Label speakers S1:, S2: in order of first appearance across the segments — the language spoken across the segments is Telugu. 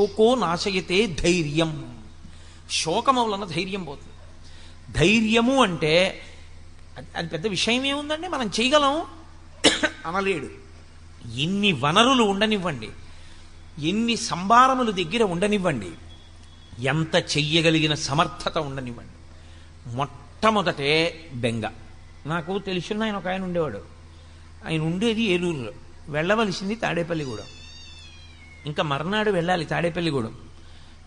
S1: శోకో నాశయతే ధైర్యం. శోకము వలన ధైర్యం పోతుంది. ధైర్యము అంటే అది- పెద్ద విషయం ఏముందండి మనం చేయగలం? అనలేడు. ఎన్ని వనరులు ఉండనివ్వండి ఎన్ని సంభారములు దగ్గర ఉండనివ్వండి ఎంత చెయ్యగలిగిన సమర్థత ఉండనివ్వండి. మొట్టమొదటే బెంగ. నాకు తెలిసిన ఆయన ఒక ఆయన ఉండేవాడు. ఆయన ఉండేది ఏలూరులో. వెళ్ళవలసింది తాడేపల్లిగూడెం ఇంకా మర్నాడు వెళ్ళాలి తాడేపల్లిగూడెం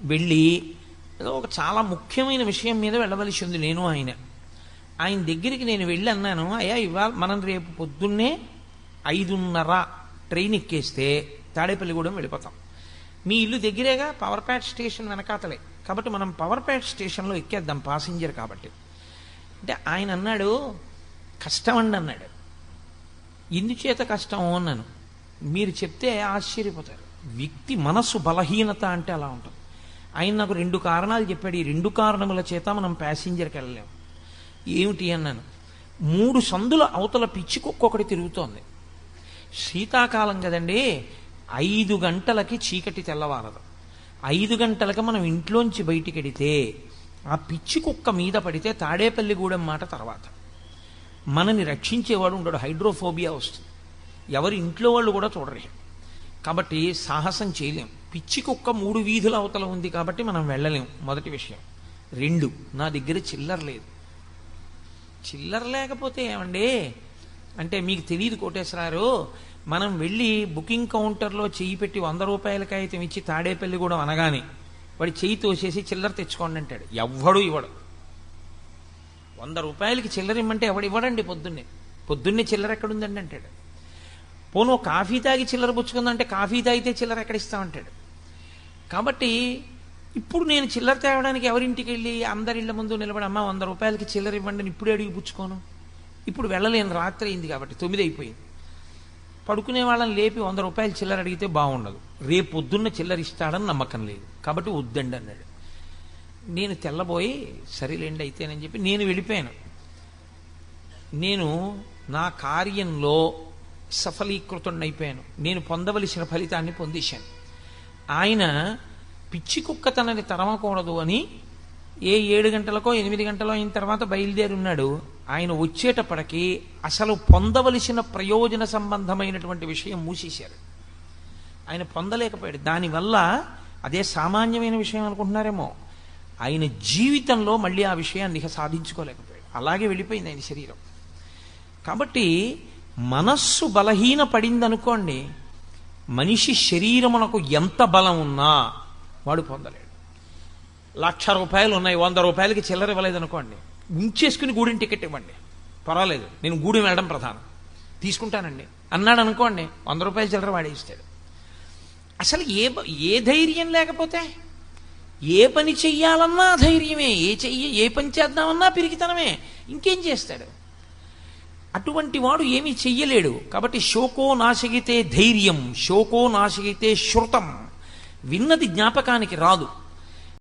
S1: వెళ్ళి ఏదో ఒక చాలా ముఖ్యమైన విషయం మీద వెళ్ళవలసి ఉంది నేను ఆయన. ఆయన దగ్గరికి నేను వెళ్ళి అన్నాను అయ్యా ఇవాళ మనం రేపు పొద్దున్నే ఐదున్నర ట్రైన్ ఎక్కేస్తే తాడేపల్లిగూడెం వెళ్ళిపోతాం. మీ ఇల్లు దగ్గరేగా పవర్ప్యాట్ స్టేషన్ వెనకాతలే. కాబట్టి మనం పవర్ ప్యాట్ స్టేషన్లో ఎక్కేద్దాం పాసింజర్ కాబట్టి. అంటే ఆయన అన్నాడు కష్టం అండి అన్నాడు. ఎందుచేత కష్టం? అన్నాను. మీరు చెప్తే ఆశ్చర్యపోతారు. వ్యక్తి మనస్సు బలహీనత అంటే అలా ఉంటుంది. ఆయన నాకు రెండు కారణాలు చెప్పాడు. ఈ రెండు కారణముల చేత మనం ప్యాసింజర్కి వెళ్ళలేము ఏమిటి అన్నాను. మూడు సందుల అవతల పిచ్చి కుక్క ఒకటి తిరుగుతోంది. శీతాకాలం కదండి. ఐదు గంటలకి చీకటి తెల్లవారదు. ఐదు గంటలకి మనం ఇంట్లోంచి బయటికి వెడితే ఆ పిచ్చి కుక్క మీద పడితే తాడేపల్లిగూడెం మాట తర్వాత. మనని రక్షించేవాడు ఉండడు. హైడ్రోఫోబియా వస్తుంది. ఎవరి ఇంట్లో వాళ్ళు కూడా చూడరు. కాబట్టి సాహసం చేయలేం. పిచ్చి కుక్క మూడు వీధుల అవతల ఉంది కాబట్టి మనం వెళ్ళలేం. మొదటి విషయం. రెండు. నా దగ్గర చిల్లర లేదు. చిల్లర లేకపోతే ఏమండి? అంటే మీకు తెలియదు కోటేశ్వరారు మనం వెళ్ళి బుకింగ్ కౌంటర్లో చెయ్యి పెట్టి వంద రూపాయల కాగితం ఇచ్చి తాడేపల్లి కూడా అనగానే వాడి చెయ్యి తోసేసి చిల్లర తెచ్చుకోండి అంటాడు. ఎవ్వడు ఇవ్వడు. వంద రూపాయలకి చిల్లర ఇమ్మంటే ఎవడు ఇవ్వడండి పొద్దున్నే. పొద్దున్నే చిల్లర ఎక్కడుందండి అంటాడు. పోను కాఫీ తాగి చిల్లర పుచ్చుకుందంటే కాఫీ తాగితే చిల్లర ఎక్కడ ఇస్తామంటాడు కాబట్టి ఇప్పుడు నేను చిల్లర తేవడానికి ఎవరింటికి వెళ్ళి అందరిళ్ళ ముందు నిలబడి అమ్మ వంద రూపాయలకి చిల్లర ఇవ్వండి ఇప్పుడే అడిగి పుచ్చుకోను. ఇప్పుడు వెళ్ళలేను రాత్రి అయింది కాబట్టి తొమ్మిది అయిపోయింది. పడుకునే వాళ్ళని లేపి వంద రూపాయలు చిల్లర అడిగితే బాగుండదు. రేపు పొద్దున్న చిల్లర ఇస్తాడని నమ్మకం లేదు. కాబట్టి వద్దండి అన్నాడు. నేను తెల్లబోయి సరేలేండి అయితేనని చెప్పి నేను వెళ్ళిపోయాను. నేను నా కార్యంలో సఫలీకృతుణ్ణైపోయాను. నేను పొందవలసిన ఫలితాన్ని పొందేశాను. ఆయన పిచ్చి కుక్క తనని తరమకూడదు అని ఏ ఏడు గంటలకో ఎనిమిది గంటలో అయిన తర్వాత బయలుదేరున్నాడు. ఆయన వచ్చేటప్పటికి అసలు పొందవలసిన ప్రయోజన సంబంధమైనటువంటి విషయం మూసేశారు. ఆయన పొందలేకపోయాడు. దానివల్ల అదే సామాన్యమైన విషయం అనుకుంటున్నారేమో. ఆయన జీవితంలో మళ్ళీ ఆ విషయాన్ని సాధించుకోలేకపోయాడు. అలాగే వెళ్ళిపోయింది ఆయన శరీరం. కాబట్టి మనస్సు బలహీన పడిందనుకోండి మనిషి శరీరమునకు ఎంత బలం ఉన్నా వాడు పొందలేడు. లక్ష రూపాయలు ఉన్నాయి వంద రూపాయలకి చిల్లర ఇవ్వలేదు అనుకోండి ఉంచేసుకుని గూడెం టికెట్ ఇవ్వండి. పర్వాలేదు నేను గూడెం వెళ్ళడం ప్రధానం. తీసుకుంటానండి. అన్నాడు అనుకోండి వంద రూపాయల చిల్లర వాడే ఇస్తాడు. అసలు ఏ బ- ఏ ధైర్యం లేకపోతే ఏ పని చెయ్యాలన్నా ధైర్యమే ఏ చెయ్యి ఏ పని చేద్దామన్నా పిరికితనమే ఇంకేం చేస్తాడు? అటువంటి వాడు ఏమీ చెయ్యలేడు. కాబట్టి శోకో నాశగితే ధైర్యం శోకో నాశగితే శృతం. విన్నది జ్ఞాపకానికి రాదు.